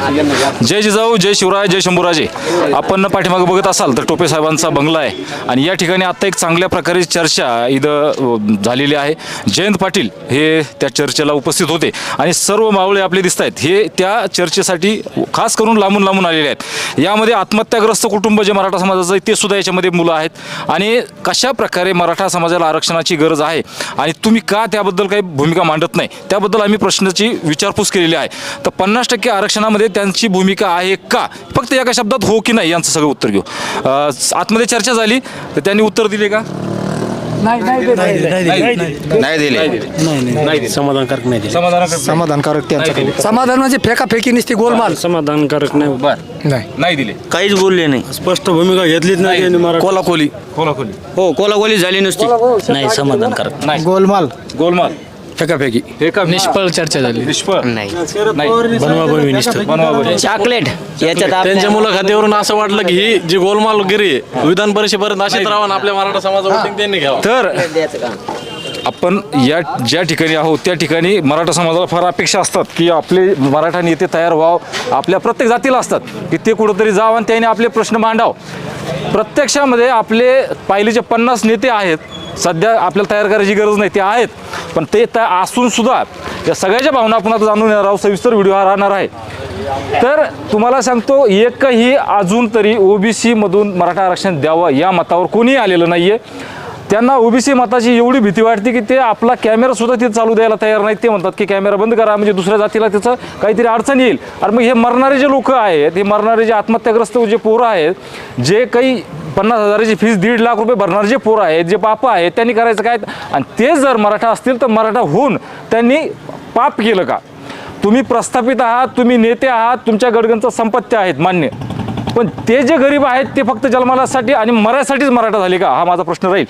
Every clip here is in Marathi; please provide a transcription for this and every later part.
जय जिजाऊ जय शिवराय जय शंभूराजे. आपण पाठीमागे बघत असाल तर टोपे साहेबांचा बंगला आहे. आणि या ठिकाणी आता एक चांगल्या प्रकारे चर्चा इथं झालेली आहे. जयंत पाटील हे त्या चर्चेला उपस्थित होते. आणि सर्व मावळे आपले दिसत आहेत. हे त्या चर्चेसाठी खास करून लांबून लांबून आलेले आहेत. यामध्ये आत्महत्याग्रस्त कुटुंब जे मराठा समाजाचं आहे ते सुद्धा याच्यामध्ये मुलं आहेत. आणि कशा प्रकारे मराठा समाजाला आरक्षणाची गरज आहे? आणि तुम्ही का त्याबद्दल काही भूमिका मांडत नाही? त्याबद्दल आम्ही प्रश्नाची विचारपूस केलेली आहे. तर पन्नास टक्के आरक्षणामध्ये त्यांची भूमिका आहे का फक्त एका शब्दात हो की नाही यांचं सगळं उत्तर घेऊ आतमध्ये चर्चा झाली तर त्यांनी उत्तर दिले का नाही दिले नाही समाधानकारक नाही समाधानकारक त्यांचं समाधान म्हणजे फेकाफेकी निसती गोलमाल समाधानकारक नाही नाही नाही दिले काहीच बोलले नाही स्पष्ट भूमिका घेतलीच नाही कोलाकोली खोलाखोली हो कोलाकोली झाली नुसती नाही समाधानकारक नाही गोलमाल गोलमाल फेकाफेकी हे का निष्फळ चर्चा झाली. निष्फळ. नाही. चॉकलेट. याच्यात त्यांच्या मुलाखतीवरून असं वाटलं की ही जी गोलमालगिरी आहे, विधान परिषदेपर्यंत अशीच राहून आपल्या मराठा समाज वोटिंग त्यांनी घ्यावं. तर आपण या ज्या ठिकाणी आहोत त्या ठिकाणी मराठा समाजाला फार अपेक्षा असतात की आपले मराठा नेते तयार व्हावं. आपल्या प्रत्येक जातीला असतात की ते कुठंतरी जावं आणि त्याने आपले प्रश्न मांडाव. प्रत्यक्षामध्ये आपले पाहिलेचे पन्नास नेते आहेत सध्या आपल्याला तयार करायची गरज नाही ते आहेत. पण ते त्या असूनसुद्धा या सगळ्याच्या भावना आपण आता जाणून येणार आहोत. सविस्तर व्हिडिओ हा राहणार आहे. तर तुम्हाला सांगतो एकही अजून तरी ओबीसीमधून मराठा आरक्षण द्यावं या मतावर कोणीही आलेलं नाही आहे त्यांना ओबीसी मताची एवढी भीती वाटते की ते आपला कॅमेरा सुद्धा तिथे चालू द्यायला तयार नाहीत. ते म्हणतात की कॅमेरा बंद करा म्हणजे दुसऱ्या जातीला त्याचं काहीतरी अडचण येईल. आणि मग हे मरणारे जे लोक आहेत हे मरणारे जे आत्महत्याग्रस्त जे पोरं आहेत जे काही पन्नास हजाराची फीस दीड लाख रुपये भरणारे जे पोरं आहेत जे बाप आहेत त्यांनी करायचं काय? आणि ते जर मराठा असतील तर मराठा होऊन त्यांनी पाप केलं का? तुम्ही प्रस्थापित आहात तुम्ही नेते आहात तुमच्या गडगंचं संपत्ती आहेत मान्य. पण ते जे गरीब आहेत ते फक्त जन्मालासाठी आणि मरायसाठीच मराठा झाले का? हा माझा प्रश्न राहील.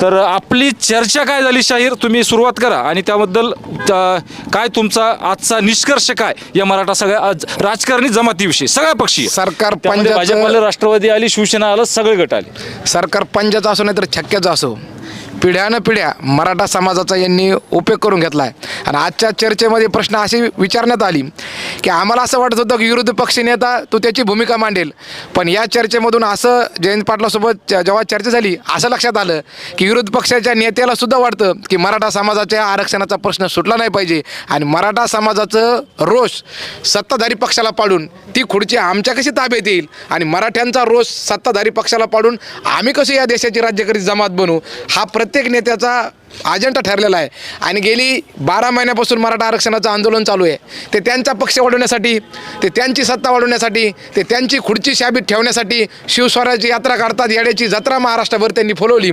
तर आपली चर्चा काय झाली शाहीर? तुम्ही सुरुवात करा आणि त्याबद्दल अ, काय तुमचा आजचा निष्कर्ष काय या मराठा सगळ्या आज राजकारणी जमातीविषयी? सगळ्या पक्षी सरकार भाजप पंजाचं आलं राष्ट्रवादी आली शिवसेना आलं सगळे गट आले. सरकार पंजाचं असो नाही तर छक्क्याचं असो. पिढ्यानं पिढ्या मराठा समाजाचा यांनी उपयोग करून घेतला आहे आणि आजच्या चर्चेमध्ये प्रश्न अशी विचारण्यात आली की आम्हाला असं वाटत होतं की विरोधी पक्ष नेता तो त्याची भूमिका मांडेल. पण या चर्चेमधून असं जयंत पाटलासोबत च- जेव्हा चर्चा झाली असं लक्षात आलं की विरोधी पक्षाच्या नेत्याला सुद्धा वाटतं की मराठा समाजाच्या आरक्षणाचा प्रश्न सुटला नाही पाहिजे. आणि मराठा समाजाचं रोष सत्ताधारी पक्षाला पाडून ती खुर्ची आमच्या कशी ताब्यात येईल? आणि मराठ्यांचा रोष सत्ताधारी पक्षाला पाडून आम्ही कसं या देशाची राज्यकरी जमात बनू? हा प्रत्येक प्रत्येक नेत्याचा अजेंडा ठरलेला आहे. आणि गेली बारा महिन्यापासून मराठा आरक्षणाचं आंदोलन चालू आहे. ते त्यांचा पक्ष वाढवण्यासाठी ते त्यांची सत्ता वाढवण्यासाठी ते त्यांची खुर्ची शाबीत ठेवण्यासाठी शिवस्वराज्य यात्रा काढतात येड्याची जत्रा महाराष्ट्रभर त्यांनी फुलवली.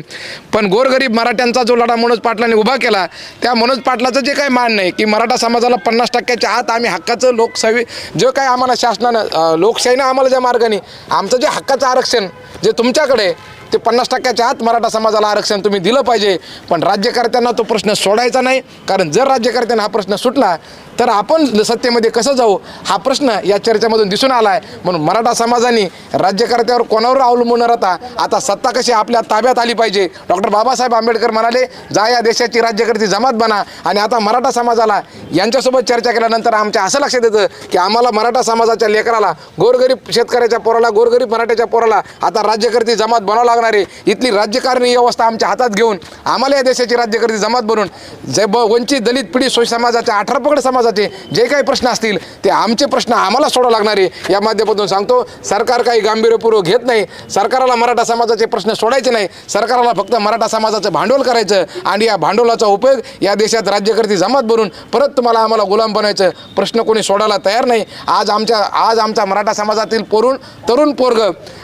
पण गोरगरीब मराठ्यांचा जो लढा मनोज पाटलांनी उभा केला त्या मनोज पाटलाचं जे काही मान नाही की मराठा समाजाला पन्नास टक्क्याच्या आत आम्ही हक्काचं लोकसभे जे काय आम्हाला शासनानं लोकशाहीनं आम्हाला ज्या मार्गाने आमचं जे हक्काचं आरक्षण जे तुमच्याकडे ते पन्नास टक्क्याच्या आत मराठा समाजाला आरक्षण तुम्ही दिलं पाहिजे. पण राज्यकर्त्यांना तो प्रश्न सोडायचा नाही. कारण जर राज्यकर्त्यांना हा प्रश्न सुटला तर आपण सत्तेमध्ये कसं जाऊ? हा प्रश्न या चर्चेमधून दिसून आला आहे म्हणून मराठा समाजाने राज्यकर्त्यावर कोणावर अवलंबून राहता आता सत्ता कशी आपल्या ताब्यात आली पाहिजे? डॉक्टर बाबासाहेब आंबेडकर म्हणाले जा या देशाची राज्यकर्ती जमात बना. आणि आता मराठा समाजाला यांच्यासोबत चर्चा केल्यानंतर आमच्या असं लक्षात येतं की आम्हाला मराठा समाजाच्या लेकराला गोरगरीब शेतकऱ्याच्या पोराला गोरगरीब मराठ्याच्या पोराला आता राज्यकर्ती जमात बनावं लागणार आहे इथली राज्यकारणी व्यवस्था आमच्या हातात घेऊन आम्हाला या देशाची राज्यकर्ती जमात बनून जे ब वंचित दलित पिढी सोय समाजाचे अठरा समाजाचे जे काही प्रश्न असतील ते आमचे प्रश्न आम्हाला सोडावं लागणार आहे या माध्यमातून सांगतो. सरकार काही गांभीर्यपूर्वक घेत नाही. सरकारला मराठा समाजाचे प्रश्न सोडायचे नाही. सरकारला फक्त मराठा समाजाचं भांडवल करायचं आणि या भांडवलाचा उपयोग या देशात राज्यकर्ती जमात बनून परत तुम्हाला आम्हाला गुलाम बनायचं प्रश्न कोणी सोडायला तयार नाही. आज आमच्या आज आमच्या मराठा समाजातील पोरून तरुण पोरग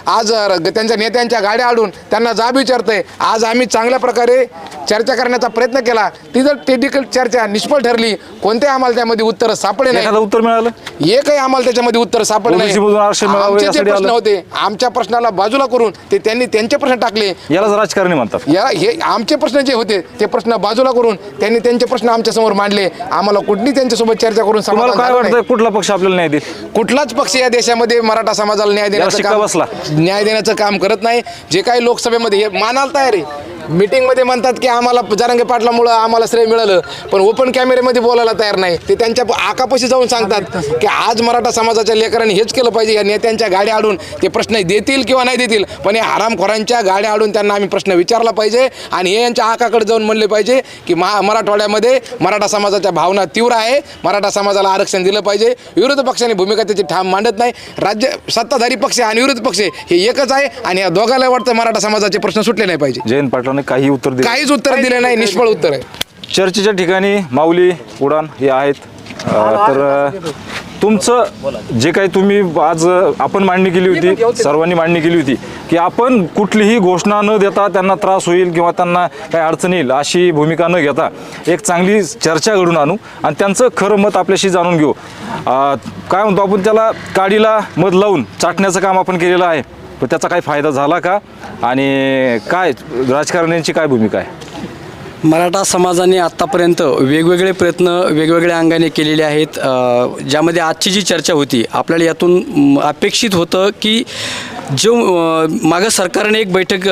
आज त्यांच्या नेत्यांच्या गाड्या आडून त्यांना जाब विचारतंय. आज आम्ही चांगल्या प्रकारे चर्चा करण्याचा प्रयत्न केला. ती जर टेक्निकल चर्चा निष्फळ ठरली कोणते आम्हाला त्यामध्ये उत्तर सापडे नाही? उत्तर मिळालं? एकही आम्हाला त्याच्यामध्ये उत्तर सापडलं आमचे जे यासाठी प्रश्न. होते आमच्या प्रश्नाला बाजूला करून ते त्यांनी त्यांचे प्रश्न टाकले. यालाच राजकारणी म्हणतात. या हे आमचे प्रश्न जे होते ते प्रश्न बाजूला करून त्यांनी त्यांचे प्रश्न आमच्यासमोर मांडले. आम्हाला कुठली त्यांच्यासोबत चर्चा करून काय नाही. वाटतं कुठला पक्ष आपल्याला न्याय देईल? कुठलाच पक्ष या देशामध्ये मराठा समाजाला न्याय देण्याचं. न्याय देण्याचं काम करत नाही. जे काही लोकसभेमध्ये हे मानायला तयार आहे. मीटिंगमध्ये म्हणतात की आम्हाला जरांगे पाटलामुळं आम्हाला श्रेय मिळालं पण ओपन कॅमेऱ्यामध्ये बोलायला तयार नाही. ते त्यांच्या आकापाशी जाऊन सांगतात की आज मराठा समाजाच्या लेकरांनी हेच केलं पाहिजे या नेत्यांच्या गाड्या आडून. ते प्रश्न देतील किंवा नाही देतील पण या हरामखोरांच्या गाड्या आडून त्यांना आम्ही प्रश्न विचारला पाहिजे आणि हे यांच्या आकाकडे जाऊन म्हणले पाहिजे की महा मराठवाड्यामध्ये मराठा समाजाच्या भावना तीव्र आहे. मराठा समाजाला आरक्षण दिलं पाहिजे. विरोधी पक्षाने भूमिका त्याची ठाम मांडत नाही. राज्य सत्ताधारी पक्ष आणि विरोधी पक्ष हे एकच आहे आणि या दोघाला वाटतं मराठा समाजाचे प्रश्न सुटले नाही पाहिजे. जयंत पाटलांनी काही उत्तर दिले काहीच उत्तर दिले नाही निष्फळ उत्तर आहे. चर्चेच्या ठिकाणी माऊली उडान हे आहेत. अ, तर अ, तुमचं जे काही तुम्ही आज अ, आपण मांडणी केली होती सर्वांनी मांडणी केली होती की आपण कुठलीही घोषणा न देता त्यांना त्रास होईल किंवा त्यांना काही अडचण येईल अशी भूमिका न घेता एक चांगली चर्चा घडून आणू आणि त्यांचं खरं मत आपल्याशी जाणून घेऊ. अ, काय म्हणतो आपण त्याला? काडीला मध लावून चाटण्याचं काम आपण केलेलं आहे. पण त्याचा काही फायदा झाला का? आणि काय राजकारण्यांची काय भूमिका आहे? मराठा समाजाने आत्तापर्यंत वेगवेगळे प्रयत्न वेगवेगळ्या अंगाने केलेले आहेत. ज्यामध्ये आजची जी चर्चा होती आपल्याला यातून अपेक्षित होतं की जो मागं सरकारने एक बैठक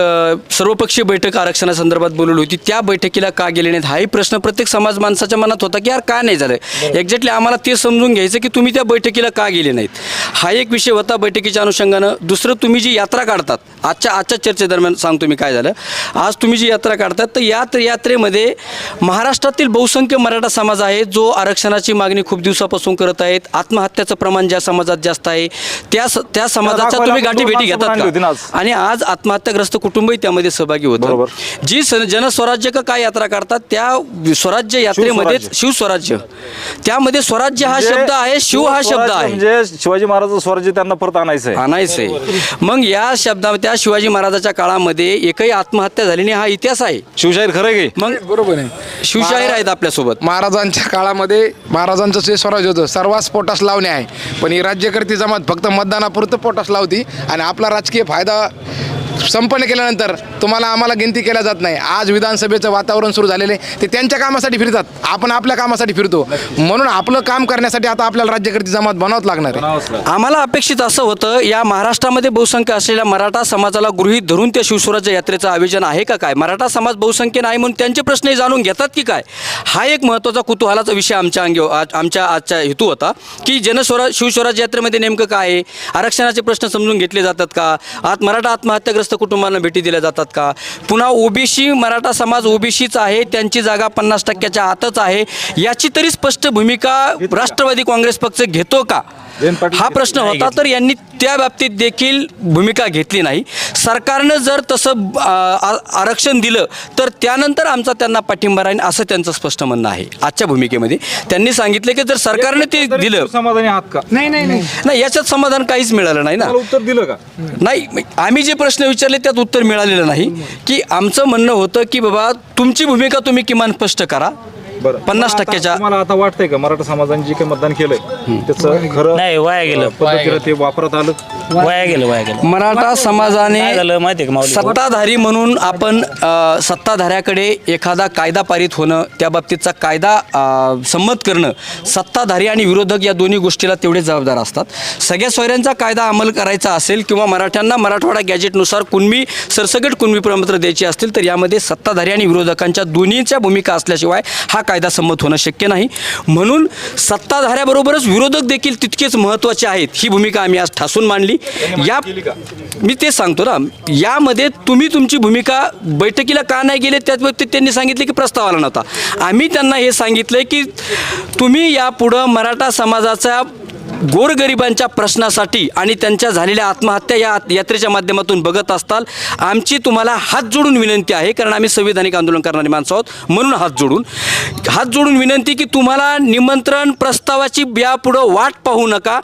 सर्वपक्षीय बैठक आरक्षणासंदर्भात बोलवली होती त्या बैठकीला का गेले नाहीत? हाही प्रश्न प्रत्येक समाज माणसाच्या मनात होता की यार का नाही झालं? एक्झॅक्टली आम्हाला ते समजून घ्यायचं की तुम्ही त्या बैठकीला का गेले नाहीत? हा एक विषय होता बैठकीच्या अनुषंगानं. दुसरं तुम्ही जी यात्रा काढतात आजच्या आजच्या चर्चेदरम्यान सांगतो मी काय झालं. आज तुम्ही जी यात्रा काढतात तर या यात्रेमध्ये महाराष्ट्रातील बहुसंख्य मराठा समाज आहे जो आरक्षणाची मागणी खूप दिवसापासून करत आहेत. आत्महत्याचं प्रमाण ज्या समाजात जास्त आहे त्या त्या समाजाच्या तुम्ही गाठी भेटी घेतात? आणि आज आत्महत्याग्रस्त कुटुंबही त्यामध्ये सहभागी होतं. जी जनस्वराज्य का काय यात्रा काढतात त्या स्वराज्य यात्रेमध्ये शिवस्वराज्य. त्यामध्ये स्वराज्य हा शब्द आहे शिव हा शब्द आहे. म्हणजे शिवाजी महाराज स्वराज्य त्यांना परत आणायचं आहे आणायचंय. मग या शब्दा त्या शिवाजी महाराजाच्या काळामध्ये एकही आत्महत्या झाली नाही हा इतिहास आहे. शिवशाहीर खरं आहे की? मग बरोबर आहे. शिवशाहीर आहेत आपल्यासोबत. महाराजांच्या काळामध्ये महाराजांचं जे स्वराज्य होतं सर्वांस पोटास लावणे आहे. पण ही राज्यकर्ती जमात फक्त मतदानापुरतं पोटास लावती आणि आपला राजकीय फायदा संपन्न केल्यानंतर तुम्हाला आम्हाला गिनती केल्या जात नाही. आज विधानसभेचं वातावरण सुरू झालेले ते त्यांच्या कामासाठी फिरतात. आपण आपल्या कामासाठी फिरतो. म्हणून आपलं काम करण्यासाठी आता आपल्याला राज्यकर्ती जमात बनावंच लागणार आहे. आम्हाला अपेक्षित असं होतं या महाराष्ट्रामध्ये बहुसंख्य असलेल्या मराठा समाजाला गृहीत धरून त्या शिवस्वराज्य यात्रेचं आयोजन आहे का काय? मराठा समाज बहुसंख्य नाही म्हणून त्यांचे प्रश्नही जाणून घेतात की काय? हा एक महत्त्वाचा कुतूहलाचा विषय आमच्या अंगी आज- आमच्या आजच्या हेतू होता की जनस्वरा शिवस्वराज्य यात्रेमध्ये नेमकं काय आहे? आरक्षणाचे प्रश्न समजून घेतले जातात का? आत मराठा आत्महत्याग्रस्त कुटुंबांना भेटी दिल्या जातात का? पुन्हा ओबीसी मराठा समाज ओबीसीच आहे त्यांची जागा पन्नास टक्क्याच्या आतच आहे. याची तरी स्पष्ट भूमिका राष्ट्रवादी काँग्रेस पक्ष घेतो का? हा प्रश्न होता तर यांनी त्या बाबतीत देखील भूमिका घेतली नाही. सरकारनं जर तसं आरक्षण दिलं तर त्यानंतर आमचा त्यांना पाठिंबा राहील असं त्यांचं स्पष्ट म्हणणं आहे. आजच्या भूमिकेमध्ये. त्यांनी सांगितलं की जर सरकारने ते दिलं समाधानी आहात का? नाही नाही नाही. नाही याच्यात समाधान काहीच मिळालं नाही ना. मला उत्तर दिलं का? नाही आम्ही जे प्रश्न विचारले त्यात उत्तर मिळालेलं नाही. की आमचं म्हणणं होतं की बाबा तुमची भूमिका तुम्ही किमान स्पष्ट करा. बरं. पन्नास टक्क्याच्या तुम्हाला आता वाटतंय का मराठा समाजाने जे काही मतदान केलंय त्याचं खरं नाही वाया गेलं. पद्धतीनं ते वापरत आलं? वाया गेलं वाया गेलं. मराठा समाजाने काय झालं माहिती आहे का माऊली? सत्ताधारी म्हणून आपण अ, सत्ताधाऱ्याकडे एखादा कायदा पारित होणं त्या बाबतीतचा कायदा अ, संमत करणं सत्ताधारी आणि विरोधक या दोन्ही गोष्टीला तेवढे जबाबदार असतात. सगळ्या सोयऱ्यांचा कायदा अंमल करायचा असेल किंवा मराठ्यांना मराठवाडा गॅजेटनुसार कुणबी सरसकट कुणबी प्रमाणपत्र द्यायची असतील तर यामध्ये सत्ताधारी आणि विरोधकांच्या दोन्हीच्या भूमिका असल्याशिवाय हा कायदा संमत होणं शक्य नाही. म्हणून सत्ताधाऱ्याबरोबरच विरोधक देखील तितकेच महत्त्वाचे आहेत ही भूमिका आम्ही आज ठासून मांडली. या मी तेच सांगतो ना यामध्ये तुम्ही तुमची भूमिका बैठकीला का नाही गेले त्याच त्यांनी सांगितले की प्रस्ताव आला नव्हता. आम्ही त्यांना हे सांगितलं की तुम्ही यापुढं मराठा समाजाचा गोरगरिबांच्या प्रश्नासाठी आणि त्यांच्या झालेल्या आत्महत्या या यात्रेच्या माध्यमातून बघत असताल आमची तुम्हाला हात जोडून विनंती आहे कारण आम्ही संविधानिक आंदोलन करणारी माणसं आहोत म्हणून हात जोडून. हात जोडून विनंती की तुम्हाला निमंत्रण प्रस्तावाची यापुढं वाट पाहू नका.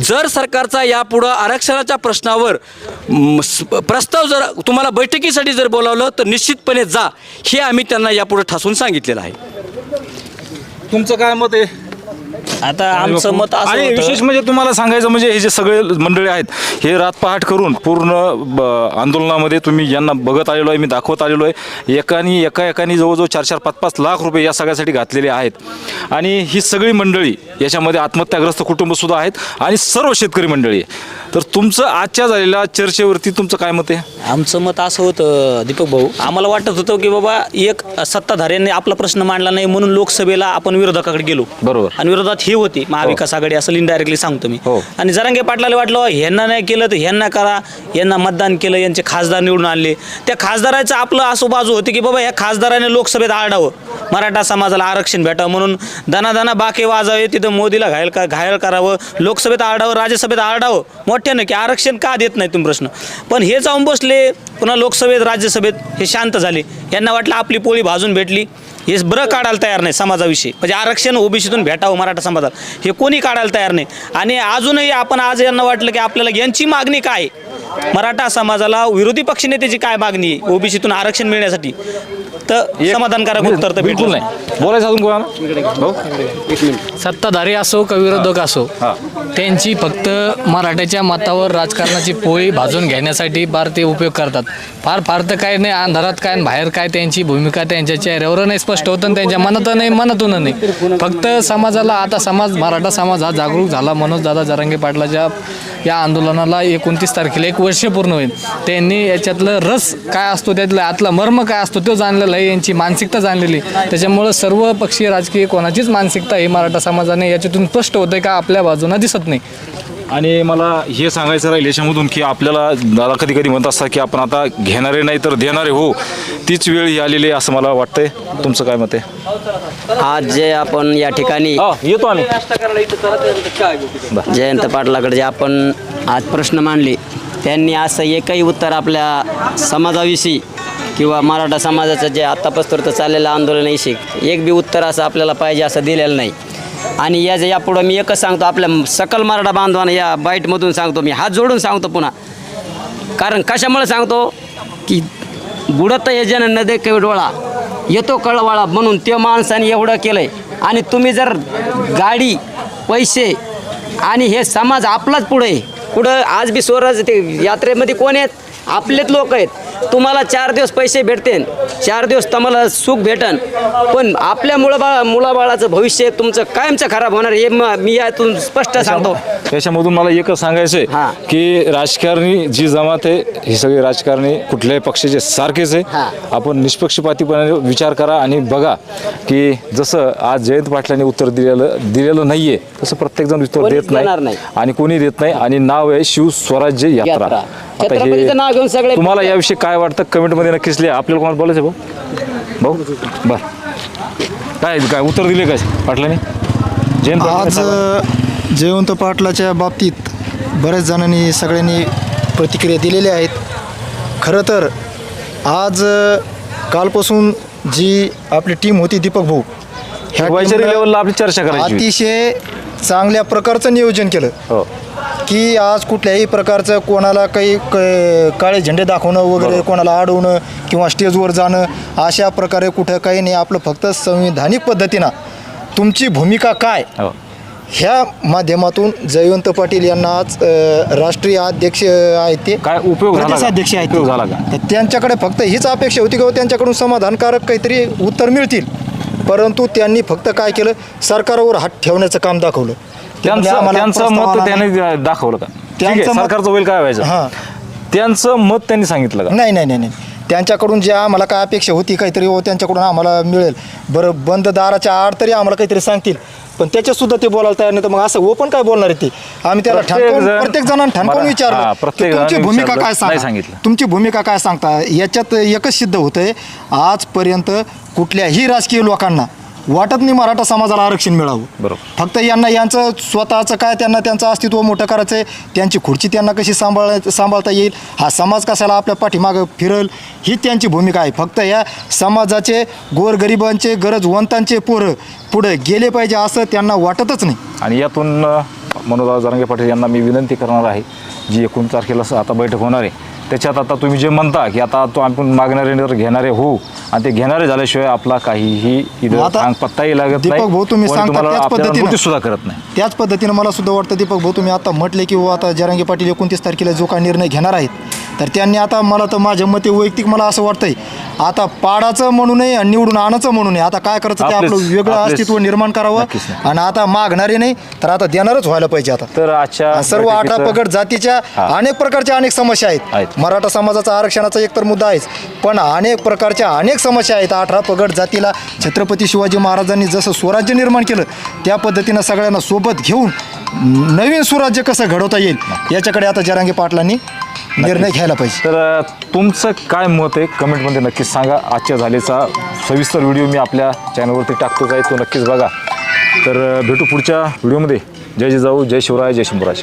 जर सरकारचा यापुढं आरक्षणाच्या प्रश्नावर प्रस्ताव जर तुम्हाला बैठकीसाठी जर बोलावलं तर निश्चितपणे जा हे आम्ही त्यांना यापुढं ठासून सांगितलेलं आहे. तुमचं काय मत आहे? आता आमचं मत असं आणि होतं- विशेष म्हणजे तुम्हाला सांगायचं म्हणजे हे जे सगळे मंडळी आहेत हे रातपहाट करून पूर्ण ब- आंदोलनामध्ये तुम्ही यांना बघत आलेलो आहे मी दाखवत आलेलो आहे. एकानी एका एकानी जवळजवळ चार चार पाच पाच लाख रुपये या सगळ्यासाठी घातलेले आहेत. आणि ही सगळी मंडळी याच्यामध्ये आत्महत्याग्रस्त कुटुंबसुद्धा आहेत आणि सर्व शेतकरी मंडळी आहे तर तुमचं आजच्या झालेल्या चर्चेवरती तुमचं काय मत आहे? आमचं मत असं होतं दीपक भाऊ. आम्हाला वाटत होतं की बाबा एक सत्ताधाऱ्यांनी आपला प्रश्न मांडला नाही म्हणून लोकसभेला आपण विरोधकाकडे गेलो. बरोबर. आणि विरोधात ही होती. महाविकास आघाडी असं इनडायरेक्टली सांगतो मी. हो. आणि जरांगे पाटलाला वाटलं ह्यांना नाही केलं तर ह्यांना करा. यांना मतदान केलं यांचे खासदार निवडून आणले. त्या खासदाराचं आपलं असो बाजू होती की बाबा ह्या खासदाराने लोकसभेत आरडावं. मराठा समाजाला आरक्षण भेटावं म्हणून दनादना बाके वाजावे तिथं मोदीला घायल का घायल करावं. लोकसभेत आरडावं राज्यसभेत आरडावं. मोठ्यानं की आरक्षण का देत नाही तुम्ही प्रश्न? पण हे जाऊन बसले पुन्हा लोकसभेत राज्यसभेत हे शांत झाले. यांना वाटलं आपली पोळी भाजून भेटली. हे बरं काढायला तयार नाही समाजाविषयी. म्हणजे आरक्षण ओबीसीतून भेटावं मराठा समाजात हे कोणी काढायला तयार नाही. आणि अजूनही आपण आज यांना वाटलं की आपल्याला यांची मागणी काय आहे? मराठा समाजाला विरोधी पक्षनेत्याची काय मागणी ओबीसीतून आरक्षण मिळण्यासाठी? तर समाधानकारक उत्तर तर बिलकुल भेटलं नाही. बोलायचं अजून कोणाला? सत्ताधारी असो का विरोधक असो त्यांची फक्त मराठ्याच्या मतावर राजकारणाची पोळी भाजून घेण्यासाठी फार ते उपयोग करतात. फार फार तर काय नाही अंधारात काय बाहेर काय त्यांची भूमिका त्यांच्या चेहऱ्यावर नाही स्पष्ट होतं आणि त्यांच्या मनात नाही मनातून नाही. फक्त समाजाला आता समाज मराठा समाज हा जागरूक झाला मनोज दादा जरांगे पाटलाच्या या आंदोलनाला एकोणतीस तारखेला एक वर्ष पूर्ण होईल. त्यांनी याच्यातलं रस काय असतो त्यातलं आतला मर्म काय असतो तो जाणलेला आहे यांची मानसिकता जाणलेली. त्याच्यामुळं सर्व पक्षीय राजकीय कोणाचीच मानसिकता ही मराठा समाजाने याच्यातून स्पष्ट होते का आपल्या बाजूनं दिसत नाही. आणि मला हे सांगायचं राहील याच्यामधून की आपल्याला दादा कधी कधी म्हणत असतात की आपण आता घेणारे नाही तर देणारे हो तीच वेळ ही आलेली आहे असं मला वाटतंय. तुमचं काय मत आहे? आज जे आपण या ठिकाणी येतो आम्ही. जयंत पाटलाकडे जे आपण आज प्रश्न मांडले त्यांनी असं एकही उत्तर आपल्या समाजाविषयी किंवा मराठा समाजाचं जे आत्तापासून चाललेलं आंदोलन एक बी उत्तर असं आपल्याला पाहिजे असं दिलेलं नाही. आणि या जे यापुढं मी एकच सांगतो आपल्या सकल मराठा बांधवांना या बाईटमधून सांगतो मी हात जोडून सांगतो पुन्हा. कारण कशामुळे सांगतो? की बुडत हे जन नदे केवडोळा येतो कळवाळा म्हणून त्या माणसाने एवढं केलंय. आणि तुम्ही जर गाडी पैसे आणि हे समाज आपलाच पुढे कुठं आज बी स्वराज ते यात्रेमध्ये कोण आहेत? आपलेच लोक आहेत. तुम्हाला चार दिवस पैसे भेटतील चार दिवस तुम्हाला सुख भेटन पण आपल्या मुलाबाळा मुलाबाळाचं भविष्य तुमचं कायमचं खराब होणार हे म- मी यातून स्पष्ट सांगतो त्याच्यामधून मला एकच सांगायचं हा. आहे की राजकारणी जी जमात आहे ही सगळी राजकारणी कुठल्याही पक्षाचे सारखेच हा. आहे आपण निष्पक्षपातीपणे विचार करा आणि बघा की जसं आज जयंत पाटलांनी उत्तर दिलेलं दिलेलं नाहीये तसं प्रत्येक जण उत्तर कोणीच देत देणार नाही नाही. आणि कोणी देत नाही आणि नाव आहे शिव स्वराज्य यात्रा यात्रा. आता छत्रपतीचं नाव घेऊन सगळे तुम्हाला याविषयी काय वाटतं? कमेंटमध्ये नक्कीच लिहा. आपल्याला कोणाला बोलायचं भाऊ? भाऊ? बर. काय काय उत्तर दिले काय पाटलांनी? जयंत आज जयवंत पाटलाच्या बाबतीत बऱ्याच जणांनी सगळ्यांनी प्रतिक्रिया दिलेल्या आहेत. खरं तर आज कालपासून जी आपली टीम होती दीपक भाऊ ह्या लेवलला आपली चर्चा करायची. अतिशय चांगल्या प्रकारचं नियोजन केलं. हो. की आज कुठल्याही प्रकारचं कोणाला काही क- काळे झेंडे दाखवणं वगैरे कोणाला अडवणं किंवा स्टेजवर जाणं अशा प्रकारे कुठं काही नाही आपलं फक्त संविधानिक पद्धतीनं तुमची भूमिका काय हो ह्या माध्यमातून जयवंत पाटील यांना आज अ, राष्ट्रीय अध्यक्ष आहेत ते काय उपयोग झाला का? प्रदेशाध्यक्ष आहेत उपयोग ते. झाला का? तर त्यांच्याकडे फक्त हीच अपेक्षा होती की त्यांच्याकडून समाधानकारक काहीतरी उत्तर मिळतील परंतु त्यांनी फक्त काय केलं? सरकारवर हात ठेवण्याचं काम दाखवलं. त्यांचं आम्हाला त्यांचं प्रस्ताव मत आला त्याने. दाखवलं का? ठीक आहे त्यांचं मत- सरकारचं होईल काय व्हायचं? हां. त्यांचं मत त्यांनी सांगितलं का? नाही नाही नाही नाही. त्यांच्याकडून जे आम्हाला काय अपेक्षा होती काहीतरी हो त्यांच्याकडून आम्हाला मिळेल. बरं बंद दाराच्या आड तरी आम्हाला काहीतरी सांगतील. पण त्याच्यात सुद्धा ते बोलायला तयार नाही. तर मग असं ओपन काय बोलणार आहे ते? आम्ही त्याला प्रत्येक ठणकावून जण- प्रत्येक जणांना ठणकावून विचारलं. की प्रत्येक तुमची जणांनी भूमिका विचारलं, काय नाही सांगा? सांगितलं. तुमची भूमिका काय सांगता? याच्यात एकच सिद्ध होतंय. आजपर्यंत कुठल्याही राजकीय लोकांना वाटत नाही मराठा समाजाला आरक्षण मिळावं. बरोबर. फक्त यांना यांचं स्वतःचं काय त्यांना त्यांचं अस्तित्व मोठं करायचं आहे त्यांची खुर्ची त्यांना कशी सांभाळ सांभाळता येईल हा समाज कशाला आपल्या पाठीमागं फिरल ही त्यांची भूमिका आहे. फक्त या समाजाचे गोरगरिबांचे गरजवंतांचे पोरं पुढे गेले पाहिजे असं त्यांना वाटतच नाही. आणि यातून अ, मनोज जरांगे पाटील यांना मी विनंती करणार आहे जी एकोण तारखेला स- आता बैठक होणार आहे त्याच्यात आता तुम्ही जे म्हणता की आता तो आपण मागणारे तर घेणारे हो आणि ते घेणारे झाल्याशिवाय आपला काहीही इथं आता अंग पत्ताही लागत दीपक नाही भाऊ, तुम्ही कोणी सांगता तुम्हाला त्याच आपल्याला सुद्धा करत नाही. त्याच पद्धतीनं मला सुद्धा वाटतं दीपक भाऊ तुम्ही आता म्हटले की बुवा आता जरांगे पाटील एकोणतीस तारखेला जो काही निर्णय घेणार आहेत तर त्यांनी आता मला तर माझ्या मते वैयक्तिक मला असं वाटतंय आता पाडाचं म्हणू नये आणि निवडून आणायचं म्हणू नये आता काय करायचं ते आपलेच- आपलं वेगळं आपलेच. अस्तित्व निर्माण करावं नक्कीच. आणि आता मागणारे नाही तर आता देणारच व्हायला पाहिजे आता तर आजच्या सर्व अठरा बैठकीचं- पगड जातीच्या हा. अनेक प्रकारच्या अनेक समस्या आहेत आहेत. मराठा समाजाचा आरक्षणाचा एक तर मुद्दा आहेच पण अनेक प्रकारच्या अनेक समस्या आहेत अठरा पगड जातीला छत्रपती शिवाजी महाराजांनी जसं स्वराज्य निर्माण केलं त्या पद्धतीनं सगळ्यांना सोबत घेऊन नवीन स्वराज्य कसं घडवता येईल याच्याकडे आता जरांगे पाटलांनी निर्णय घ्यायला पाहिजे. तर अ, तुमचं काय मत आहे? कमेंटमध्ये नक्कीच सांगा. आजच्या झालेचा सविस्तर व्हिडिओ मी आपल्या चॅनलवरती टाकतोच आहे. तो नक्कीच बघा. तर अ, भेटू पुढच्या व्हिडिओमध्ये. जय जिजाऊ जय शिवराय जय शंभूराज